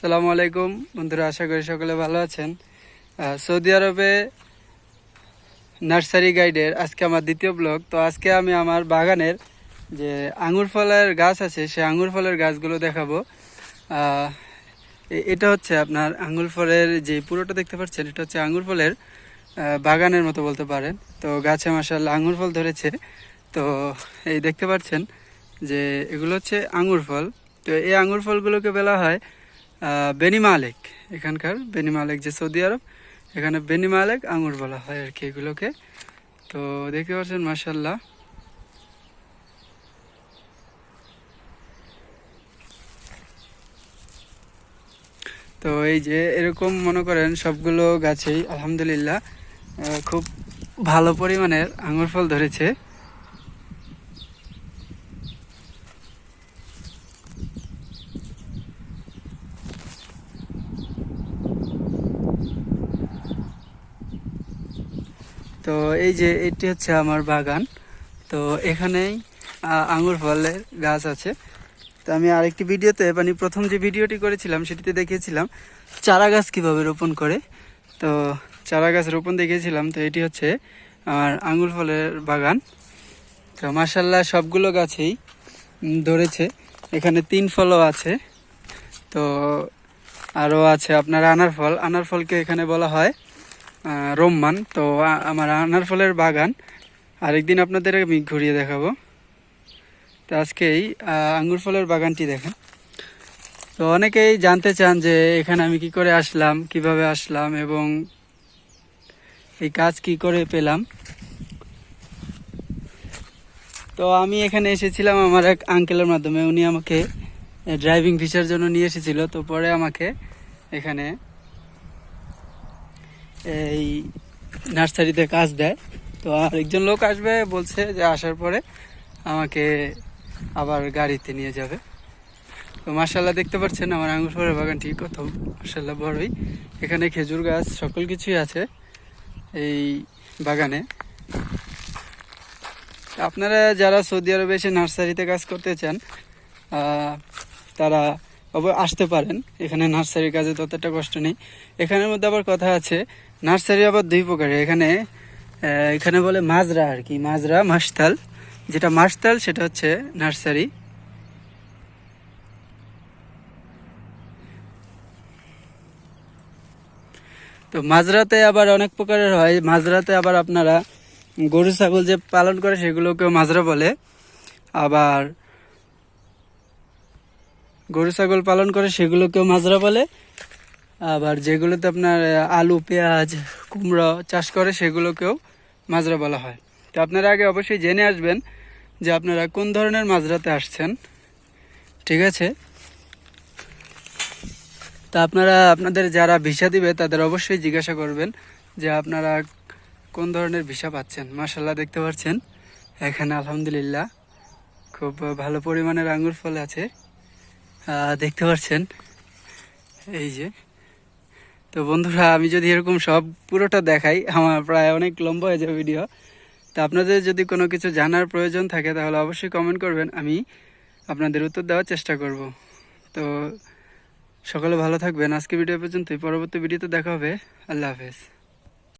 সালামু আলাইকুম। বন্ধুরা, আশা করি সকলে ভালো আছেন। সৌদি আরবে নার্সারি গাইডের আজকে আমার দ্বিতীয় ব্লগ। তো আজকে আমি আমার বাগানের যে আঙুর ফলের গাছ আছে, সেই আঙুর ফলের গাছগুলো দেখাবো। এটা হচ্ছে আপনার আঙুর ফলের যে পুরোটা দেখতে পাচ্ছেন, এটা হচ্ছে আঙুর ফলের বাগানের মতো বলতে পারেন। তো গাছে মাসাল্লাহ আঙুর ফল ধরেছে। তো এই দেখতে পাচ্ছেন যে এগুলো হচ্ছে আঙুর ফল। তো এই আঙুর ফলগুলোকে বলা হয় বেনি মালেক। এখানকার বেনি মালেক যে সৌদি আরব, এখানে বেনি মালেক আঙুর বলা হয় আর কি এগুলোকে। তো দেখতে পাচ্ছেন মাসাল্লাহ তো এই যে এরকম মনে করেন সবগুলো গাছেই আলহামদুলিল্লাহ খুব ভালো পরিমাণের আঙুর ফল ধরেছে। তো এই যে এটি হচ্ছে আমার বাগান। তো এখানেই আঙুর ফলের গাছ আছে। তো আমি আরেকটি ভিডিওতে মানে প্রথম যে ভিডিওটি করেছিলাম, সেটিতে দেখিয়েছিলাম চারা গাছ কীভাবে রোপণ করে। তো চারা গাছ রোপণ দেখিয়েছিলাম, তো এটি হচ্ছে আমার আঙুর ফলের বাগান। তো মাসাল্লাহ সবগুলো গাছেই ধরেছে। এখানে তিন ফলও আছে। তো আরও আছে আপনার আনার ফল। আনার ফলকে এখানে বলা হয় রোম্মান। তো আমার আনার ফলের বাগান। আরেকদিন আপনাদের আমি ঘুরিয়ে দেখাবো। তো আজকেই আহ, আঙ্গুর ফলের বাগানটি দেখেন। তো অনেকেই জানতে চান যে এখানে আমি কি করে আসলাম কীভাবে আসলাম এবং এই কাজ কি করে পেলাম। তো আমি এখানে এসেছিলাম আমার এক আঙ্কেলের মাধ্যমে। উনি আমাকে ড্রাইভিং ভিসার জন্য নিয়ে এসেছিল। তো পরে আমাকে এখানে এই নার্সারিতে কাজ দেয়। তো আরেকজন লোক আসবে, বলছে যে আসার পরে আমাকে আবার গাড়িতে নিয়ে যাবে। তো মার্শাল্লাহ দেখতে পাচ্ছেন আমার আঙুর ফলের বাগানটি কত মার্শাল্লাহ বড়ই। এখানে খেজুর গাছ, সকল কিছুই আছে এই বাগানে। আপনারা যারা সৌদি আরবে এসে নার্সারিতে কাজ করতে চান তারা আসতে পারেন। এখানে নার্সারির কাজে ততটা কষ্ট নেই। এখানের মধ্যে আবার কথা আছে, নার্সারি আবার দুই প্রকারের। এখানে এখানে বলে মাজরা আর কি, মাজরা, মাসতাল। যেটা মাসতাল, সেটা হচ্ছে নার্সারি। তো মাজরাতে আবার অনেক প্রকারের হয়। মাজরাতে আবার আপনারা গরু, ছাগল যে পালন করে, সেগুলোকেও মাজরা বলে। আবার গরু, ছাগল পালন করে, সেগুলোকেও মাজরা বলে। আবার যেগুলোতে আপনার আলু, পেঁয়াজ, কুমড়ো চাষ করে, সেগুলোকেও মাজরা বলা হয়। তো আপনারা আগে অবশ্যই জেনে আসবেন যে আপনারা কোন ধরনের মাজরাতে আসছেন। ঠিক আছে? তা আপনারা, আপনাদের যারা ভিসা দিবে, তাদের অবশ্যই জিজ্ঞাসা করবেন যে আপনারা কোন ধরনের ভিসা পাচ্ছেন। মাসাল্লাহ দেখতে পাচ্ছেন। এখানে আলহামদুলিল্লাহ, খুব ভালো পরিমাণের আঙ্গুর ফল আছে। দেখতে পাচ্ছেন। এই যে। তো বন্ধুরা, আমি যদি এরকম সব পুরোটা দেখাই, আমার প্রায় অনেক লম্বা হয়ে যাবে ভিডিও তা আপনাদের যদি কোনো কিছু জানার প্রয়োজন থাকে, তাহলে অবশ্যই কমেন্ট করবেন। আমি আপনাদের উত্তর দেওয়ার চেষ্টা করব। তো সকলে ভালো থাকবেন। আজকে ভিডিও পর্যন্তই। পরবর্তী ভিডিওতে দেখা হবে। আল্লাহ হাফেজ।